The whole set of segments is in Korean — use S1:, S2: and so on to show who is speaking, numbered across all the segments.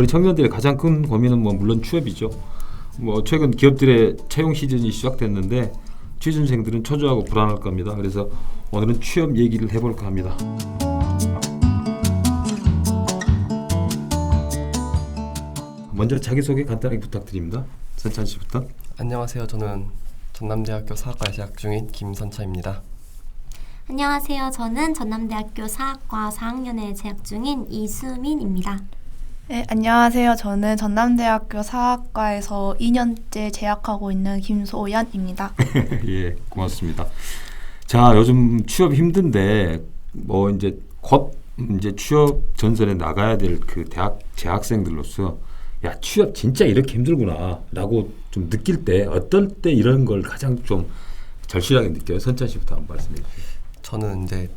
S1: 우리 청년들의 가장 큰 고민은 뭐 물론 취업이죠. 뭐 최근 기업들의 채용 시즌이 시작됐는데 취준생들은 초조하고 불안할 겁니다. 그래서 오늘은 취업 얘기를 해볼까 합니다. 먼저 자기 소개 간단하게 부탁드립니다. 선찬 씨부터.
S2: 안녕하세요. 저는 전남대학교 사학과에 재학 중인 김선차입니다.
S3: 안녕하세요. 저는 전남대학교 사학과 4학년에 재학 중인 이수민입니다.
S4: 네, 안녕하세요. 저는 전남대학교 사학과에서 2년째 재학하고 있는 김소연입니다.
S1: 예, 고맙습니다. 자, 요즘 취업 힘든데 뭐 이제 곧 이제 취업 전선에 나가야 될 그 대학 재학생들로서 야 취업 진짜 이렇게 힘들구나라고 좀 느낄 때 어떨 때 이런 걸 가장 좀 절실하게 느껴요. 선찬 씨부터 한번 말씀해 주세요.
S2: 저는 이제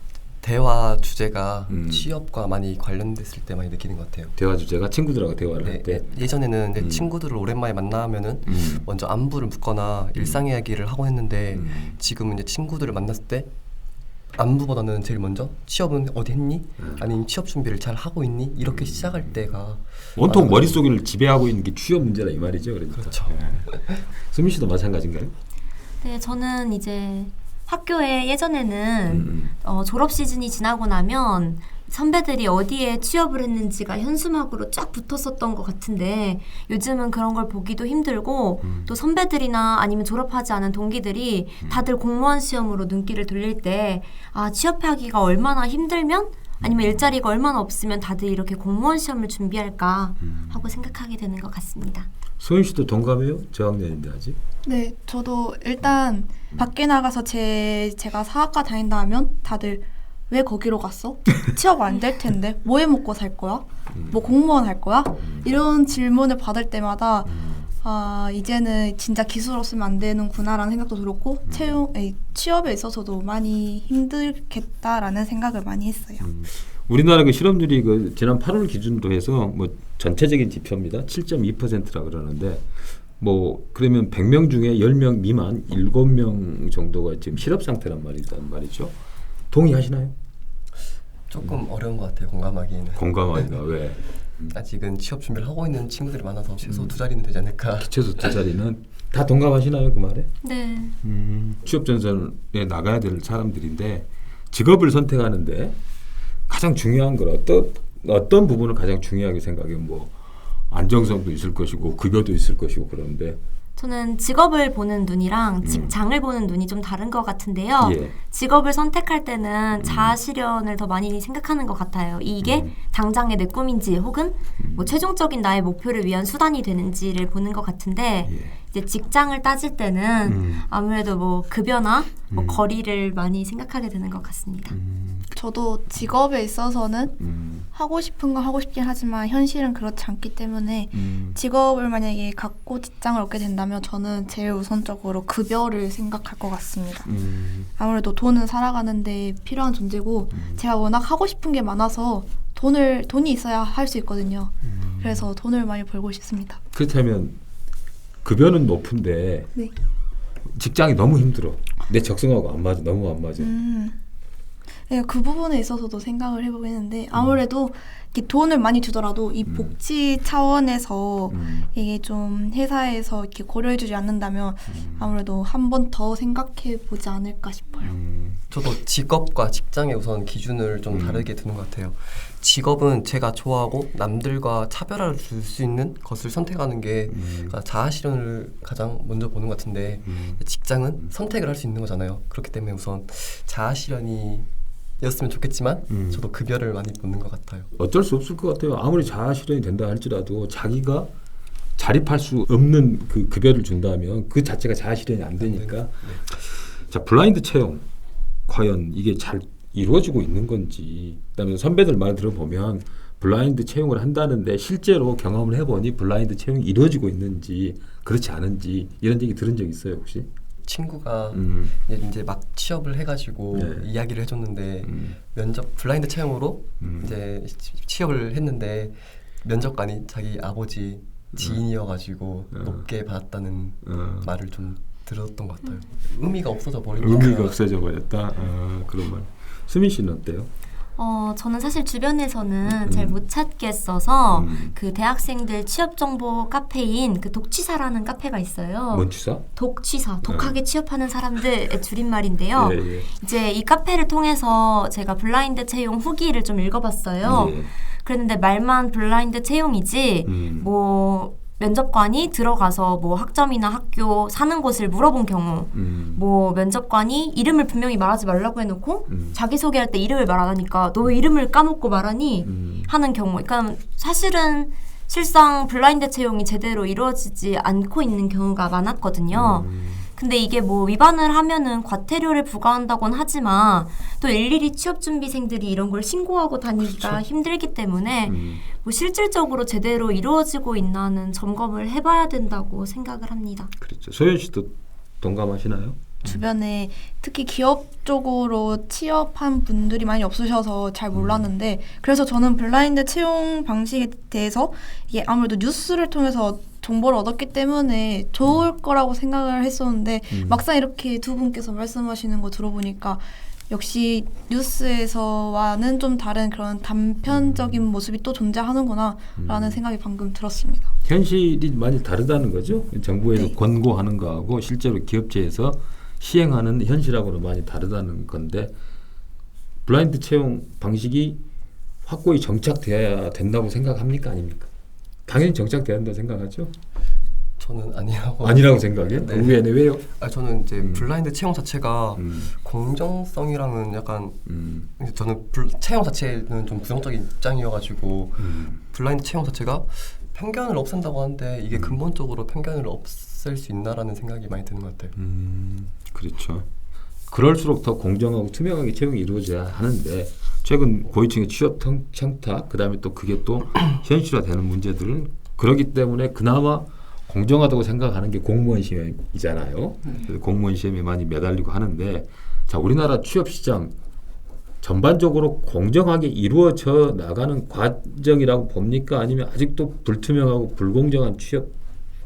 S2: 대화 주제가
S1: 음.
S2: 취업과 많이 관련됐을 때 많이 느끼는 것 같아요.
S1: 대화 주제가 친구들하고 대화를
S2: 네,
S1: 할 때.
S2: 예전에는 이제
S1: 음.
S2: 친구들을 오랜만에 만나면은
S1: 음.
S2: 먼저 안부를 묻거나 일상 이야기를 하고 했는데
S1: 음.
S2: 지금은 이제 친구들을 만났을 때 안부보다는 제일 먼저 취업은 어디 했니?
S1: 음.
S2: 아니면 취업 준비를 잘 하고 있니? 이렇게 시작할 때가
S1: 온통. 머릿속을 지배하고 있는 게 취업 문제다 이 말이죠. 그러니까.
S2: 그렇죠.
S1: 예. 수민 씨도 마찬가지인가요?
S3: 네, 저는 이제 학교에 예전에는
S1: 음.
S3: 어, 졸업 시즌이 지나고 나면 선배들이 어디에 취업을 했는지가 현수막으로 쫙 붙었었던 것 같은데 요즘은 그런 걸 보기도 힘들고
S1: 음.
S3: 또 선배들이나 아니면 졸업하지 않은 동기들이 다들 공무원 시험으로 눈길을 돌릴 때 아, 취업하기가 얼마나 힘들면 아니면 일자리가 얼마나 없으면 다들 이렇게 공무원 시험을 준비할까
S1: 음.
S3: 하고 생각하게 되는 것 같습니다.
S1: 소연 씨도 동갑이에요? 저학년인데 아직.
S4: 네, 저도 일단 밖에 나가서 제 제가 사학과 다닌다 하면 다들 왜 거기로 갔어? 취업 안 될 텐데 뭐 해 먹고 살 거야? 뭐 공무원 할 거야? 이런 질문을 받을 때마다 아 이제는 진짜 기술 없으면 안 되는구나라는 생각도 들었고 채용 에이, 취업에 있어서도 많이 힘들겠다라는 생각을 많이 했어요.
S1: 음. 우리나라 그 실업률이 그 지난 8월 기준으로 해서 뭐 전체적인 지표입니다. 7.2%라 그러는데 뭐 그러면 100명 중에 10명 미만 7명 정도가 지금 실업 상태란 말이란 말이죠. 동의하시나요?
S2: 조금 어려운 것 같아요. 공감하기에는.
S1: 공감합니다. 왜?
S2: 아직은 취업 준비를 하고 있는 친구들이 많아서
S1: 음.
S2: 최소 두 자리는 되지 않을까.
S1: 최소 두 자리는 다 동감하시나요 그 말에?
S3: 네.
S1: 취업 전선에 나가야 될 사람들인데 직업을 선택하는데 가장 중요한 건 어떤 어떤 부분을 가장 중요하게 생각해요? 뭐 안정성도 있을 것이고 급여도 있을 것이고 그런데
S3: 저는 직업을 보는 눈이랑 직장을 보는 눈이 좀 다른 것 같은데요.
S1: 음. 예.
S3: 직업을 선택할 때는 자아 실현을 더 많이 생각하는 것 같아요. 이게
S1: 음.
S3: 당장의 내 꿈인지 혹은 뭐 최종적인 나의 목표를 위한 수단이 되는지를 보는 것 같은데
S1: 예.
S3: 이제 직장을 따질 때는
S1: 음.
S3: 아무래도 뭐 급여나 뭐
S1: 음.
S3: 거리를 많이 생각하게 되는 것 같습니다.
S1: 음,
S4: 저도 직업에 있어서는
S1: 음,
S4: 하고 싶은 거 하고 싶긴 하지만 현실은 그렇지 않기 때문에
S1: 음,
S4: 직업을 만약에 갖고 직장을 얻게 된다면 저는 제일 우선적으로 급여를 생각할 것 같습니다.
S1: 음,
S4: 아무래도 돈은 살아가는데 필요한 존재고
S1: 음.
S4: 제가 워낙 하고 싶은 게 많아서 돈을 돈이 있어야 할 수 있거든요.
S1: 음.
S4: 그래서 돈을 많이 벌고 싶습니다.
S1: 그렇다면 급여는 높은데
S4: 네.
S1: 직장이 너무 힘들어. 내 적성하고 안 맞아. 너무 안 맞아.
S4: 음. 네, 그 부분에 있어서도 생각을 해보고 했는데 아무래도 이렇게 돈을 많이 주더라도 이
S1: 음.
S4: 복지 차원에서
S1: 음,
S4: 이게 좀 회사에서 이렇게 고려해주지 않는다면
S1: 음,
S4: 아무래도 한 번 더 생각해 보지 않을까 싶어요.
S1: 음,
S2: 저도 직업과 직장의 우선 기준을 좀
S1: 음.
S2: 다르게 두는 것 같아요. 직업은 제가 좋아하고 남들과 차별화를 줄 수 있는 것을 선택하는 게
S1: 음,
S2: 자아 실현을 가장 먼저 보는 것 같은데
S1: 음.
S2: 직장은 선택을 할 수 있는 거잖아요. 그렇기 때문에 우선 자아 실현이 었으면 좋겠지만
S1: 음.
S2: 저도 급여를 많이 보는 것 같아요.
S1: 어쩔 수 없을 것 같아요. 아무리 자아 실현이 된다 할지라도 자기가 자립할 수 없는 그 급여를 준다면 그 자체가 자아 실현이 안 되니까. 자 블라인드 채용 과연 이게 잘 이루어지고 있는 건지 그다음에 선배들 말 들어보면 블라인드 채용을 한다는데 실제로 경험을 해보니 블라인드 채용이 이루어지고 있는지 그렇지 않은지 이런 얘기 들은 적 있어요 혹시?
S2: 친구가
S1: 음,
S2: 이제- 막 취업을 해가지고
S1: 네.
S2: 이야기를 해줬는데
S1: 음,
S2: 면접 블라인드 채용으로
S1: 음.
S2: 이제 치- 취업을 했는데 면접관이 자기 아버지 지인이어가지고
S1: 음.
S2: 높게 받았다는
S1: 어.
S2: 말을 좀 들었던 것 같아요. 의미가 없어져 버리니까.
S1: 의미가 없어져 버렸다. 아, 그런 말. 수민 씨는 어때요?
S3: 어, 저는 사실 주변에서는
S1: 음.
S3: 잘못 찾겠어서
S1: 음.
S3: 그 대학생들 취업 정보 카페인 그 독취사라는 카페가 있어요.
S1: 뭔 취사?
S3: 독취사, 독하게 취업하는 사람들의 줄임말인데요.
S1: 예, 예.
S3: 이제 이 카페를 통해서 제가 블라인드 채용 후기를 좀 읽어봤어요.
S1: 예.
S3: 그랬는데 말만 블라인드 채용이지
S1: 음.
S3: 뭐 면접관이 들어가서 뭐 학점이나 학교 사는 곳을 물어본 경우
S1: 음.
S3: 뭐 면접관이 이름을 분명히 말하지 말라고 해놓고
S1: 음.
S3: 자기소개할 때 이름을 말안 하니까 너 왜 이름을 까먹고 말하니
S1: 음.
S3: 하는 경우 그러니까 사실은 실상 블라인드 채용이 제대로 이루어지지 않고 있는 경우가 많았거든요.
S1: 음.
S3: 근데 이게 뭐 위반을 하면은 과태료를 부과한다곤 하지만 또 일일이 취업 준비생들이 이런 걸 신고하고 다니기가 힘들기 때문에
S1: 음.
S3: 뭐 실질적으로 제대로 이루어지고 있나는 점검을 해봐야 된다고 생각을 합니다.
S1: 그렇죠. 소연 씨도 동감하시나요?
S4: 주변에 특히 기업 쪽으로 취업한 분들이 많이 없으셔서 잘 몰랐는데 그래서 저는 블라인드 채용 방식에 대해서 이게 아무래도 뉴스를 통해서 정보를 얻었기 때문에 좋을 거라고 생각을 했었는데
S1: 음.
S4: 막상 이렇게 두 분께서 말씀하시는 거 들어보니까 역시 뉴스에서와는 좀 다른 그런 단편적인 모습이 또 존재하는구나라는 생각이 방금 들었습니다.
S1: 현실이 많이 다르다는 거죠. 정부에서
S4: 네.
S1: 권고하는 거하고 실제로 기업체에서 시행하는 현실하고는 많이 다르다는 건데 블라인드 채용 방식이 확고히 정착되어야 된다고 생각합니까 아닙니까? 당연히 정착돼야 한다고 생각하죠.
S2: 저는 아니라고.
S1: 아니라고 생각해?
S2: 네.
S1: 의외네 왜요?
S2: 아 저는 이제
S1: 음.
S2: 블라인드 채용 자체가
S1: 음,
S2: 공정성이랑은 약간
S1: 음,
S2: 저는 불, 채용 자체는 좀 부정적인 입장이어가지고
S1: 음,
S2: 블라인드 채용 자체가 편견을 없앤다고 하는데 이게
S1: 음.
S2: 근본적으로 편견을 없앨 수 있나라는 생각이 많이 드는 것 같아요.
S1: 음, 그렇죠. 그럴수록 더 공정하고 투명하게 채용이 이루어져야 하는데 최근 고위층의 취업 청- 청탁 그다음에 또 그게 또 현실화되는 문제들은 그렇기 때문에 그나마 공정하다고 생각하는 게 공무원 시험이잖아요. 그래서 공무원 시험에 많이 매달리고 하는데 자 우리나라 취업 시장 전반적으로 공정하게 이루어져 나가는 과정이라고 봅니까? 아니면 아직도 불투명하고 불공정한 취업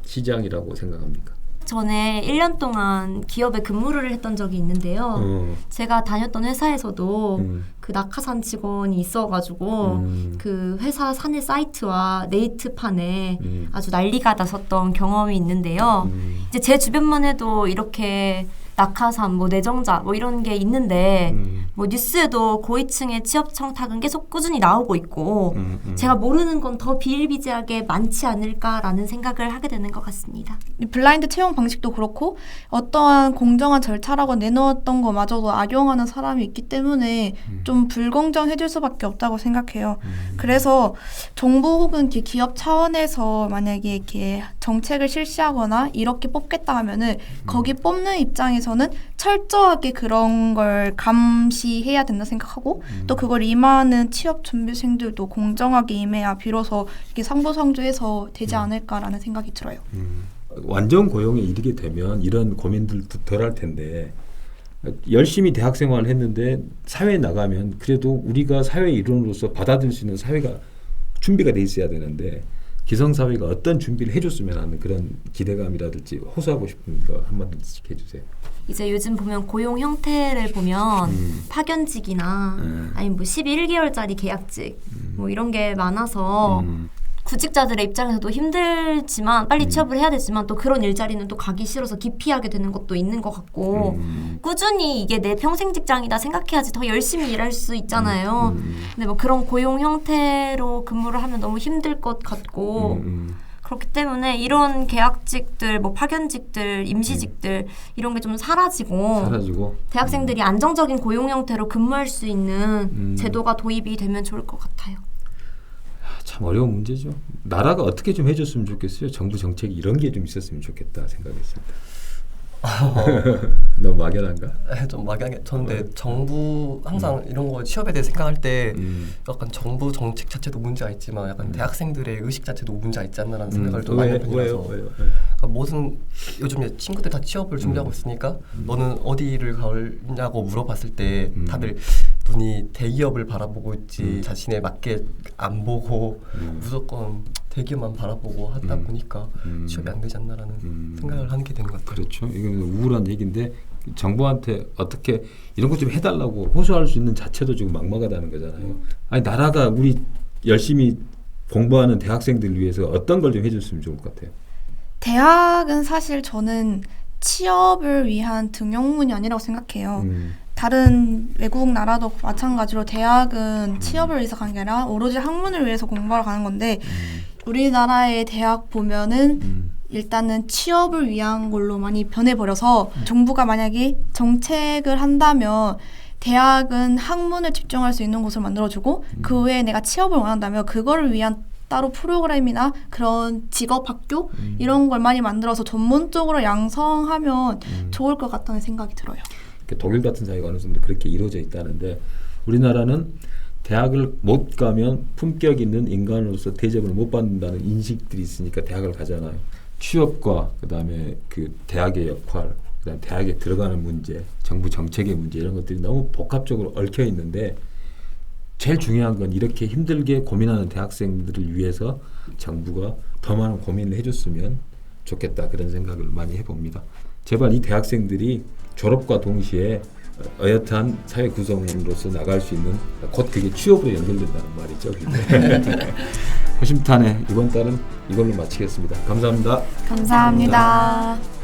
S1: 시장이라고 생각합니까?
S3: 전에 1년 동안 기업에 근무를 했던 적이 있는데요.
S1: 어,
S3: 제가 다녔던 회사에서도
S1: 음.
S3: 그 낙하산 직원이 있어가지고
S1: 음.
S3: 그 회사 사내 사이트와 네이트판에
S1: 음.
S3: 아주 난리가 났었던 경험이 있는데요.
S1: 음.
S3: 이제 제 주변만 해도 이렇게 낙하산, 뭐 내정자, 뭐 이런 게 있는데
S1: 음.
S3: 뭐 뉴스에도 고위층의 취업 청탁은 계속 꾸준히 나오고 있고
S1: 음, 음.
S3: 제가 모르는 건 더 비일비재하게 많지 않을까라는 생각을 하게 되는 것 같습니다.
S4: 이 블라인드 채용 방식도 그렇고 어떠한 공정한 절차라고 내놓았던 거마저도 악용하는 사람이 있기 때문에
S1: 음.
S4: 좀 불공정해질 수밖에 없다고 생각해요. 그래서 정부 혹은 기업 차원에서 만약에 이렇게 정책을 실시하거나 이렇게 뽑겠다 하면은 거기 뽑는 입장에서 는 철저하게 그런 걸 감시해야 된다 생각하고 또 그걸 임하는 취업 준비생들도 공정하게 임해야 비로소 이렇게 상부상조해서 되지 않을까라는 생각이 들어요.
S1: 완전 고용에 이르게 되면 이런 고민들도 덜 할 텐데 열심히 대학 생활을 했는데 사회에 나가면 그래도 우리가 사회 일원으로서 받아들일 수 있는 사회가 준비가 돼 있어야 되는데 기성사회가 어떤 준비를 해줬으면 하는 그런 기대감이라든지 호소하고 싶은 거 한마디씩 해주세요.
S3: 이제 요즘 보면 고용 형태를 보면
S1: 음.
S3: 파견직이나
S1: 음.
S3: 아니면 뭐 11개월짜리 계약직 뭐 이런 게 많아서
S1: 음.
S3: 구직자들의 입장에서도 힘들지만 빨리 취업을 해야 되지만 또 그런 일자리는 또 가기 싫어서 기피하게 되는 것도 있는 것 같고
S1: 음.
S3: 꾸준히 이게 내 평생 직장이다 생각해야지 더 열심히 일할 수 있잖아요.
S1: 음.
S3: 근데 뭐 그런 고용 형태로 근무를 하면 너무 힘들 것 같고
S1: 음. 음.
S3: 그렇기 때문에 이런 계약직들, 뭐 파견직들, 임시직들 이런 게 좀 사라지고
S1: 사라지고
S3: 대학생들이 안정적인 고용 형태로 근무할 수 있는
S1: 음.
S3: 제도가 도입이 되면 좋을 것 같아요.
S1: 참 어려운 문제죠. 나라가 어떻게 좀 해줬으면 좋겠어요. 정부 정책이 이런 게 좀 있었으면 좋겠다 생각했습니다. 너무 막연한가?
S2: 에, 좀 막연하게 저는 근데 정부 항상 이런 거 취업에 대해 생각할 때
S1: 음.
S2: 약간 정부 정책 자체도 문제가 있지만 약간 대학생들의 의식 자체도 문제가 있지 않나라는
S1: 음.
S2: 생각을 좀 많이? 편이라서
S1: 왜요?
S2: 그러니까 무슨 요즘 친구들 다 취업을 준비하고
S1: 음.
S2: 있으니까 너는 어디를 가냐고 물어봤을 때
S1: 음.
S2: 다들 눈이 대기업을 바라보고 있지
S1: 음.
S2: 자신의 맞게 안 보고
S1: 음.
S2: 무조건 대기업만 바라보고 하다
S1: 음.
S2: 보니까
S1: 음.
S2: 취업이 안 되지 않나라는
S1: 음.
S2: 생각을 하게 되는 것 같아요.
S1: 그렇죠. 이건 우울한 얘기인데 정부한테 어떻게 이런 것 좀 해달라고 호소할 수 있는 자체도 지금 막막하다는 거잖아요. 아니 나라가 우리 열심히 공부하는 대학생들 위해서 어떤 걸 좀 해줬으면 좋을 것 같아요.
S4: 대학은 사실 저는 취업을 위한 등용문이 아니라고 생각해요.
S1: 음,
S4: 다른 외국 나라도 마찬가지로 대학은 취업을 위해서 가는 게 아니라 오로지 학문을 위해서 공부하러 가는 건데
S1: 음,
S4: 우리나라의 대학 보면은
S1: 음,
S4: 일단은 취업을 위한 걸로 많이 변해버려서 정부가 만약에 정책을 한다면 대학은 학문을 집중할 수 있는 곳을 만들어주고 그 외에 내가 취업을 원한다면 그거를 위한 따로 프로그램이나 그런 직업 학교
S1: 음.
S4: 이런 걸 많이 만들어서 전문적으로 양성하면
S1: 음.
S4: 좋을 것 같다는 생각이 들어요.
S1: 그 독일 같은 사회가 어느 정도 그렇게 이루어져 있다는데 우리나라는 대학을 못 가면 품격 있는 인간으로서 대접을 못 받는다는 인식들이 있으니까 대학을 가잖아요. 취업과 그다음에 그 대학의 역할, 그다음 대학에 들어가는 문제, 정부 정책의 문제 이런 것들이 너무 복합적으로 얽혀 있는데 제일 중요한 건 이렇게 힘들게 고민하는 대학생들을 위해서 정부가 더 많은 고민을 해줬으면 좋겠다 그런 생각을 많이 해봅니다. 제발 이 대학생들이 졸업과 동시에 어엿한 사회 구성원으로서 나갈 수 있는 곧 그게 취업으로 연결된다는 말이죠. 호심탄의 이번 달은 이걸로 마치겠습니다. 감사합니다.
S4: 감사합니다.